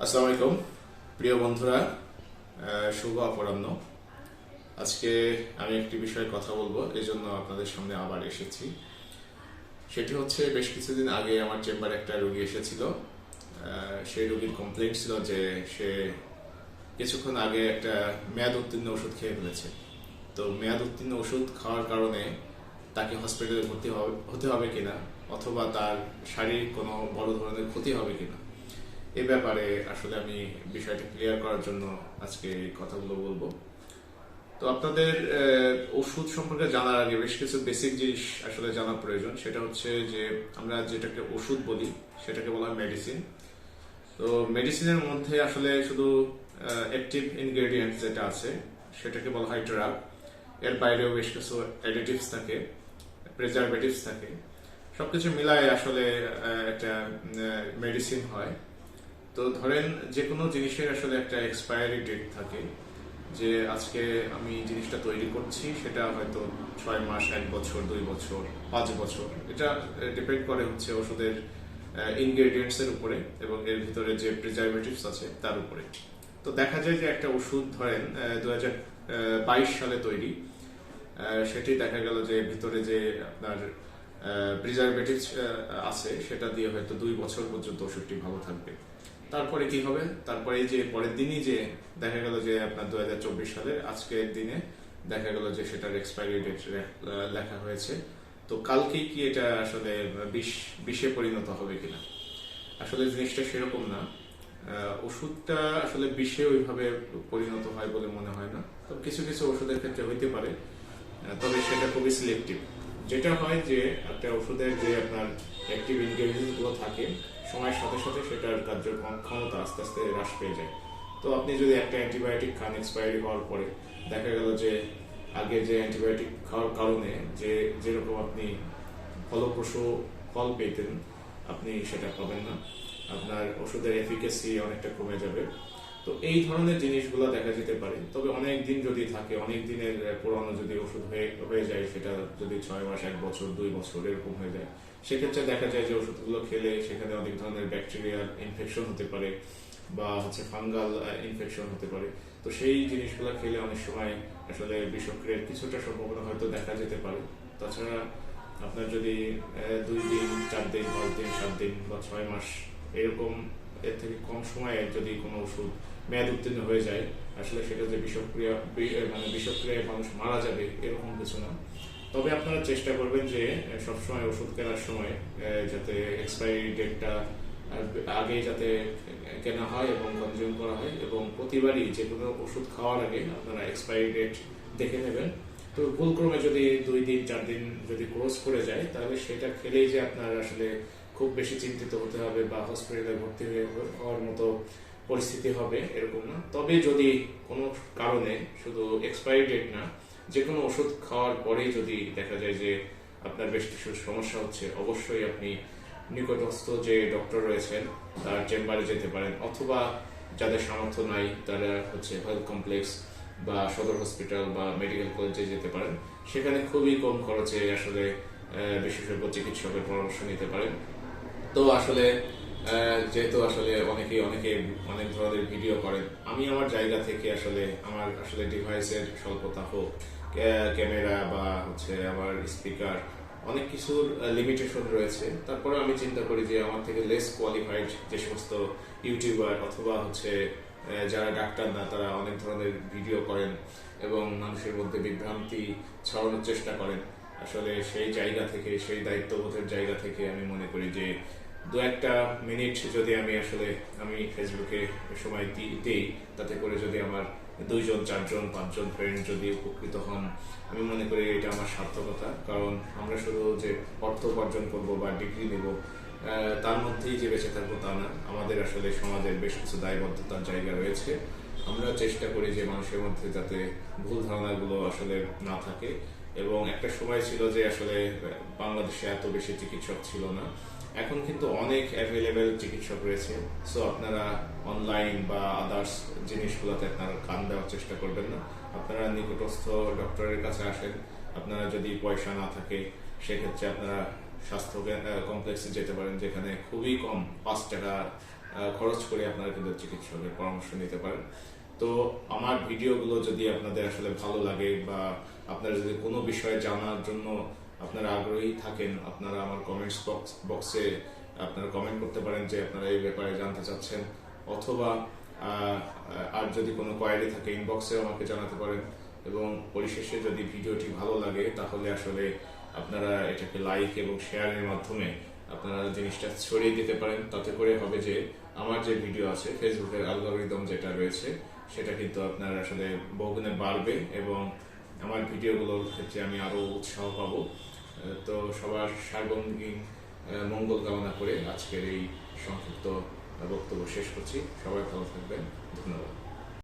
আসসালামু আলাইকুম, প্রিয় বন্ধুরা শুভ অপরাহ্ন। আজকে আমি একটি বিষয়ে কথা বলব এই জন্য আপনাদের সামনে আবার এসেছি। সেটি হচ্ছে, বেশ কিছুদিন আগে আমার চেম্বারে একটা রোগী এসেছিল। সেই রোগীর কমপ্লেন্ট ছিল যে সে কিছুক্ষণ আগে একটা মেয়াদ উত্তীর্ণ ওষুধ খেয়ে ফেলেছে। তো মেয়াদ উত্তীর্ণ ওষুধ খাওয়ার কারণে তাকে হসপিটালে ভর্তি হবে- হতে হবে কিনা? অথবা তার শারীরিক কোনো বড় ধরনের ক্ষতি হবে কিনা? এ ব্যাপারে আসলে আমি বিষয়টা ক্লিয়ার করার জন্য আজকে কথাগুলো বলব। তো আপনাদের ওষুধ সম্পর্কে জানার আগে বেশ কিছু বেসিক জিনিস আসলে জানা প্রয়োজন। সেটা হচ্ছে যে আমরা যেটাকে ওষুধ বলি, সেটাকে বলা হয় মেডিসিন তো মেডিসিনের মধ্যে আসলে শুধু অ্যাক্টিভ ইনগ্রেডিয়েন্ট যেটা আছে, সেটাকে বলা হয় ড্রাগ এর বাইরেও বেশ কিছু অ্যাডিটিভস থাকে প্রিজারভেটিভস থাকে। সবকিছু মিলায় আসলে একটা মেডিসিন হয়। তো ধরেন যে কোনো জিনিসের আসলে একটা এক্সপায়ারি ডেট থাকে, যে আজকে আমি জিনিসটা তৈরি করছি, সেটা হয়তো ছয় মাস, এক বছর, দুই বছর, পাঁচ বছর। এটা ডিপেন্ড করে হচ্ছে ওষুধের ইনগ্রেডিয়েন্টস এর উপরে এবং এর ভিতরে যে প্রিজারভেটিভস আছে, তার উপরে। তো দেখা যায় যে একটা ওষুধ ধরেন দু হাজার বাইশ সালে তৈরি সেটি দেখা গেল যে ভিতরে যে আপনার প্রিজারভেটিভস আছে, সেটা দিয়ে হয়তো দুই বছর পর্যন্ত ওষুধটি ভালো থাকবে। তারপরে কি হবে? তারপরে যে পরের দিনই যে দেখা গেল যে আপনার দু হাজার চব্বিশ সালে আজকের দিনে দেখা গেল যে সেটার এক্সপায়ারি ডেট লেখা হয়েছে। তো কালকেই কি এটা আসলে বিষ, বিষে পরিণত হবে কিনা? আসলে জিনিসটা সেরকম না। ওষুধটা আসলে বিষে ওইভাবে পরিণত হয় বলে মনে হয় না। তবে কিছু কিছু ওষুধের ক্ষেত্রে হইতে পারে। তবে সেটা খুবই সিলেক্টিভ যেটা হয় যে একটা ওষুধের যে আপনার অ্যাক্টিভ ইনগ্রেডিয়েন্টসগুলো থাকে সময়ের সাথে সাথে সেটার কার্যক্রম ক্ষমতা আস্তে আস্তে হ্রাস পেয়ে যায়। তো আপনি যদি একটা অ্যান্টিবায়োটিক খান এক্সপায়ারি হওয়ার পরে, দেখা গেল যে আগে যে অ্যান্টিবায়োটিক খাওয়ার কারণে যে, যেরকম আপনি ফলপ্রসূ ফল পেতেন, আপনি সেটা পাবেন না। আপনার ওষুধের এফিকেসি অনেকটা কমে যাবে। তো এই ধরনের জিনিসগুলো দেখা যেতে পারে। তবে অনেক দিন যদি থাকে অনেক দিনের পুরানো যদি ওষুধ হয়ে হয়ে যায়, সেটা যদি ছয় মাস, এক বছর, দুই বছর এরকম হয়ে যায়, সেক্ষেত্রে দেখা যায় যে ওষুধগুলো খেলে সেখানে অনেক ধরনের ব্যাকটেরিয়াল ইনফেকশন হতে পারে বা হচ্ছে ফাঙ্গাল ইনফেকশন হতে পারে। তো সেই জিনিসগুলো খেলে অনেক সময় আসলে বিষক্রিয়ার কিছুটা সম্ভাবনা হয়তো দেখা যেতে পারে। তাছাড়া আপনার যদি দুই দিন, চার দিন, পাঁচ দিন, সাত দিন বা ছয় মাস এরকম এর থেকে কম সময়ে যদি কোনো ওষুধ মেয়াদ উত্তীর্ণ হয়ে যায়, আসলে সেটা যে বিষক্রিয়া মানে বিষক্রিয়ায় মানুষ মারা যাবে, এরকম কিছু না। তবে আপনারা চেষ্টা করবেন যে সবসময় ওষুধ কেনার সময় যাতে এক্সপায়ারি ডেটটা আগে যাতে কেনা হয় এবং কনজিউম করা হয় এবং প্রতিবারই যে কোনো ওষুধ খাওয়ার আগে আপনারা এক্সপায়ারি ডেট দেখে নেবেন। তো ভুলক্রমে যদি দুই দিন, চার দিন যদি ক্রস করে যায়, তাহলে সেটা খেলেই যে আপনার আসলে খুব বেশি চিন্তিত হতে হবে বা হসপিটালে ভর্তি হয়ে হওয়ার মতো পরিস্থিতি হবে এরকম না। তবে যদি কোনো কারণে শুধু এক্সপায়ারি ডেট না যে কোনো ওষুধ খাওয়ার পরেই যদি দেখা যায় যে আপনার বেশ কিছু সমস্যা হচ্ছে, অবশ্যই আপনি নিকটস্থ যে ডক্টর রয়েছেন, তার চেম্বারে যেতে পারেন। অথবা যাদের সামর্থ্য নাই, তারা হচ্ছে হেলথ কমপ্লেক্স বা সদর হসপিটাল বা মেডিকেল কলেজে যেতে পারেন। সেখানে খুবই কম খরচে আসলে বিশেষজ্ঞ চিকিৎসকের পরামর্শ নিতে পারেন। তো আসলে যেহেতু আসলে অনেকে অনেকে অনেক ধরনের ভিডিও করেন আমি আমার জায়গা থেকে আসলে আমার আসলে ডিভাইসের স্বল্পতা হোক ক্যামেরা বা হচ্ছে আমার স্পিকার অনেক কিছুর লিমিটেশন রয়েছে। তারপরে আমি চিন্তা করি যে আমার থেকে লেস কোয়ালিফাইড যে সমস্ত ইউটিউবার অথবা হচ্ছে যারা ডাক্তার না, তারা অনেক ধরনের ভিডিও করেন এবং মানুষের মধ্যে বিভ্রান্তি ছড়ানোর চেষ্টা করেন। আসলে সেই জায়গা থেকে, সেই দায়িত্ববোধের জায়গা থেকে আমি মনে করি যে দু একটা মিনিট যদি আমি আসলে আমি ফেসবুকে সময় দিই, তাতে করে যদি আমার দুইজন, চারজন, পাঁচজন ফ্রেন্ড যদি উপকৃত হন, আমি মনে করি এটা আমার সার্থকতা। কারণ আমরা শুধু যে অর্থ উপার্জন করব বা ডিগ্রি নেব তার মধ্যেই যে বেঁচে থাকব তা না। আমাদের আসলে সমাজের বেশ কিছু দায়বদ্ধতার জায়গা রয়েছে। আমরা চেষ্টা করি যে মানুষের মধ্যে যাতে ভুল ধারণাগুলো আসলে না থাকে। এবং একটা সময় ছিল যে আসলে বাংলাদেশে এত বেশি চিকিৎসক ছিল না। এখন কিন্তু অনেক অ্যাভেলেবেল চিকিৎসক রয়েছে। সো আপনারা অনলাইন বা আদার্স জিনিসগুলোতে আপনারা কান দেওয়ার চেষ্টা করবেন না। আপনারা নিকটস্থ ডক্টরের কাছে আসেন। আপনারা যদি পয়সা না থাকে, সেক্ষেত্রে আপনারা স্বাস্থ্য কমপ্লেক্সে যেতে পারেন, যেখানে খুবই কম পাঁচ টাকা খরচ করে আপনারা কিন্তু চিকিৎসকের পরামর্শ নিতে পারেন। তো আমার ভিডিওগুলো যদি আপনাদের আসলে ভালো লাগে বা আপনারা যদি কোনো বিষয়ে জানার জন্য আপনারা আগ্রহী থাকেন, আপনারা আমার কমেন্টস বক্স বক্সে আপনারা কমেন্ট করতে পারেন যে আপনারা এই ব্যাপারে জানতে চাচ্ছেন অথবা আর যদি কোনো কোয়ারি থাকে ইনবক্সে আমাকে জানাতে পারেন এবং পরিশেষে যদি ভিডিওটি ভালো লাগে তাহলে আসলে আপনারা এটাকে লাইক এবং শেয়ারের মাধ্যমে আপনারা জিনিসটা ছড়িয়ে দিতে পারেন। তাতে করে হবে যে আমার যে ভিডিও আছে ফেসবুকের অ্যালগোরিদম যেটা রয়েছে সেটা কিন্তু আপনার আসলে বহুগুণে বাড়বে এবং আমার ভিডিওগুলোর ক্ষেত্রে আমি আরও উৎসাহ পাবো। তো সবার সার্বঙ্গীন মঙ্গল কামনা করে আজকের এই সংক্ষিপ্ত বক্তব্য শেষ করছি। সবাই ভালো থাকবেন। ধন্যবাদ।